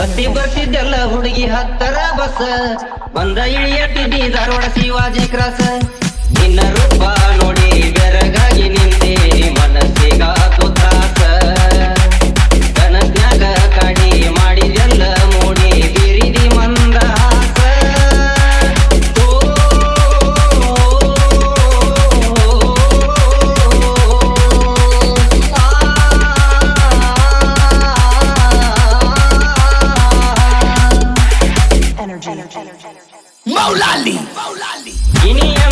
ಹತ್ತಿದ್ದೆಲ್ಲ ಹುಡುಗಿ ಹತ್ತರ ಬಸ್. ಬಂದ ಇಳಿಯತ್ತಿದ್ದಿ ಧಾರವಾಡ ಶಿವಾಜಿ ಕ್ರಾಸ್. ನಿನ್ನ ರೂಪ energy. Molali. Molali.